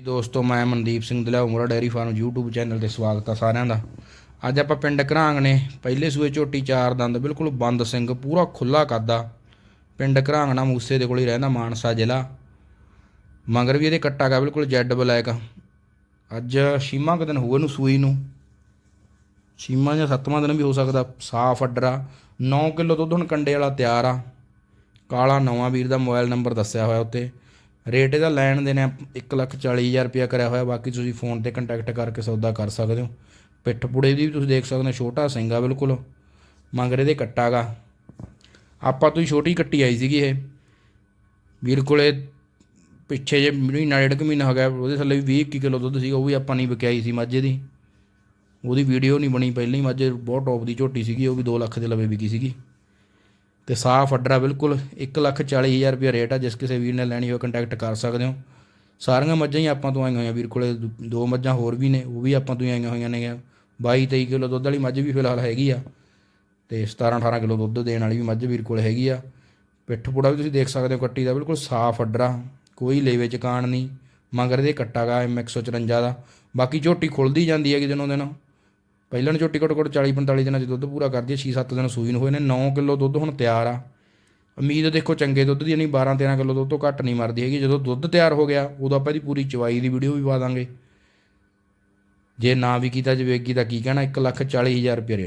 ਦੋਸਤੋ, ਮੈਂ Mandeep Singh Dala Umra dairy farm YouTube channel ਤੇ ਸਵਾਗਤ ਆ ਸਾਰਿਆਂ ਦਾ। ਅੱਜ ਆਪਾਂ ਪਿੰਡ ਘਰਾਂਗ ਨੇ ਪਹਿਲੇ ਸੂਏ ਝੋਟੀ ਚਾਰ ਦੰਦ ਬਿਲਕੁਲ ਬੰਦ ਸਿੰਘ, ਪੂਰਾ ਖੁੱਲਾ ਕੱਦਾ ਪਿੰਡ ਘਰਾਂਗਣਾ ਮੂਸੇ ਦੇ ਕੋਲ ਹੀ ਰਹਿੰਦਾ, ਮਾਨਸਾ ਜ਼ਿਲ੍ਹਾ। ਮਗਰ ਵੀ ਇਹਦੇ ਕੱਟਾ ਗਾ ਬਿਲਕੁਲ ਜੈਡ ਬਲੈਕ। ਅੱਜ ਛੀਮਾ ਕੁ ਦਿਨ ਹੋਏ ਨੂੰ ਸੂਈ ਨੂੰ। ਛੀਮਾ ਜਾਂ ਸੱਤਵਾਂ ਦਿਨ ਵੀ ਹੋ ਸਕਦਾ, ਸਾਫ਼ ਅੱਡਰਾ। 9 ਕਿਲੋ ਦੁੱਧ ਹੁਣ ਕੰਡੇ ਵਾਲਾ ਤਿਆਰ ਆ। ਕਾਲਾ ਨਵਾਂ ਵੀਰ ਦਾ ਮੋਬਾਈਲ ਨੰਬਰ ਦੱਸਿਆ ਹੋਇਆ ਉੱਤੇ। ਰੇਟ ਇਹਦਾ ਲੈਣ ਦੇਣ 140000 ਰੁਪਇਆ ਕਰਿਆ ਹੋਇਆ, ਬਾਕੀ ਤੁਸੀਂ ਫੋਨ ਤੇ ਕੰਟੈਕਟ ਕਰਕੇ ਸੌਦਾ ਕਰ ਸਕਦੇ ਹੋ। ਪਿੱਠ ਪੁੜੇ ਦੀ ਵੀ ਤੁਸੀਂ ਦੇਖ ਸਕਦੇ ਹੋ, ਛੋਟਾ ਸਿੰਘਾ ਬਿਲਕੁਲ, ਮਗਰ ਦੇ ਕੱਟਾ ਗਾ। ਆਪਾਂ ਤੋਂ ਹੀ ਛੋਟੀ ਕੱਟੀ ਆਈ ਸੀਗੀ ਇਹ। ਵੀਰ ਕੋਲੇ ਪਿੱਛੇ ਜੇ ਮਹੀਨਾ, ਡੇਢ ਕੁ ਮਹੀਨਾ ਹੋ ਗਿਆ, ਉਹਦੇ ਥੱਲੇ ਵੀ 20 ਕਿਲੋ ਦੁੱਧ ਸੀਗਾ, ਉਹ ਵੀ ਆਪਾਂ ਨਹੀਂ ਵਿਕਿਆਈ ਸੀ ਮਾਝੇ ਦੀ। ਉਹਦੀ ਵੀਡੀਓ ਨਹੀਂ ਬਣੀ, ਪਹਿਲਾਂ ਹੀ ਮਾਝੇ ਬਹੁਤ ਟੌਪ ਦੀ ਝੋਟੀ ਸੀਗੀ, ਉਹ ਵੀ 2 ਲੱਖ ਦੇ ਲਵੇ ਵਿਕੀ ਸੀਗੀ। ਤੇ ਸਾਫ਼ ਅੱਡਰਾ ਬਿਲਕੁਲ 140000 ਰੁਪਏ ਰੇਟ ਆ, ਜਿਸ ਕਿਸੇ ਵੀਰ ਨੇ ਲੈਣੀ ਹੋਵੇ ਕੰਟੈਕਟ ਕਰ ਸਕਦੇ ਹੋ। ਸਾਰੀਆਂ ਮੱਝਾਂ ਹੀ ਆਪਾਂ ਤੋਂ ਆਈਆਂ ਹੋਈਆਂ ਵੀਰ ਕੋਲੇ, ਦੋ- ਮੱਝਾਂ ਹੋਰ ਵੀ ਨੇ, ਉਹ ਵੀ ਆਪਾਂ ਤੋਂ ਹੀ ਆਈਆਂ ਹੋਈਆਂ ਨੇ 22 23 ਕਿਲੋ ਦੁੱਧ ਵਾਲੀ ਮੱਝ ਵੀ ਫਿਲਹਾਲ ਹੈਗੀ ਆ, ਤੇ 17 18 ਕਿਲੋ ਦੁੱਧ ਦੇਣ ਵਾਲੀ ਵੀ ਮੱਝ ਵੀਰ ਕੋਲੇ ਹੈਗੀ ਆ। ਪਿੱਠ ਪੂੜਾ ਵੀ ਤੁਸੀਂ ਦੇਖ ਸਕਦੇ ਹੋ, ਕੱਟੀ ਦਾ ਬਿਲਕੁਲ ਸਾਫ਼ ਅੱਡਰਾ, ਕੋਈ ਲੇਵੇ ਚ ਕਾਣ ਨਹੀਂ, ਮਗਰ ਇਹਦੇ ਕੱਟਾ ਗਾ M154 ਦਾ। ਬਾਕੀ ਝੋਟੀ ਖੁੱਲਦੀ ਜਾਂਦੀ ਹੈਗੀ ਦਿਨੋਂ ਦਿਨ। ਪਹਿਲਾਂ ਨੂੰ ਝੋਟੀ ਘੱਟੋ ਘੱਟ 40 45 ਦਿਨਾਂ 'ਚ ਦੁੱਧ ਪੂਰਾ ਕਰਦੀ ਹੈ 6-7 ਦਿਨ ਸੂਈ ਨੂੰ ਹੋਏ ਨੇ 9 ਕਿਲੋ ਦੁੱਧ ਹੁਣ ਤਿਆਰ ਆ। ਉਮੀਦ ਦੇਖੋ ਚੰਗੇ ਦੁੱਧ ਦੀ ਨਹੀਂ 12-13 ਕਿਲੋ ਦੁੱਧ ਤੋਂ ਘੱਟ ਨਹੀਂ ਮਰਦੀ ਹੈਗੀ। ਜਦੋਂ ਦੁੱਧ ਤਿਆਰ ਹੋ ਗਿਆ, ਉਦੋਂ ਆਪਾਂ ਇਹਦੀ ਪੂਰੀ ਚਵਾਈ ਦੀ ਵੀਡੀਓ ਵੀ ਪਾ ਦਾਂਗੇ। ਜੇ ਨਾ ਵੀ ਕੀਤਾ ਜਵੇਗੀ ਤਾਂ ਕੀ ਕਹਿਣਾ? 140000 ਰੁਪਏ ਰੇਟ।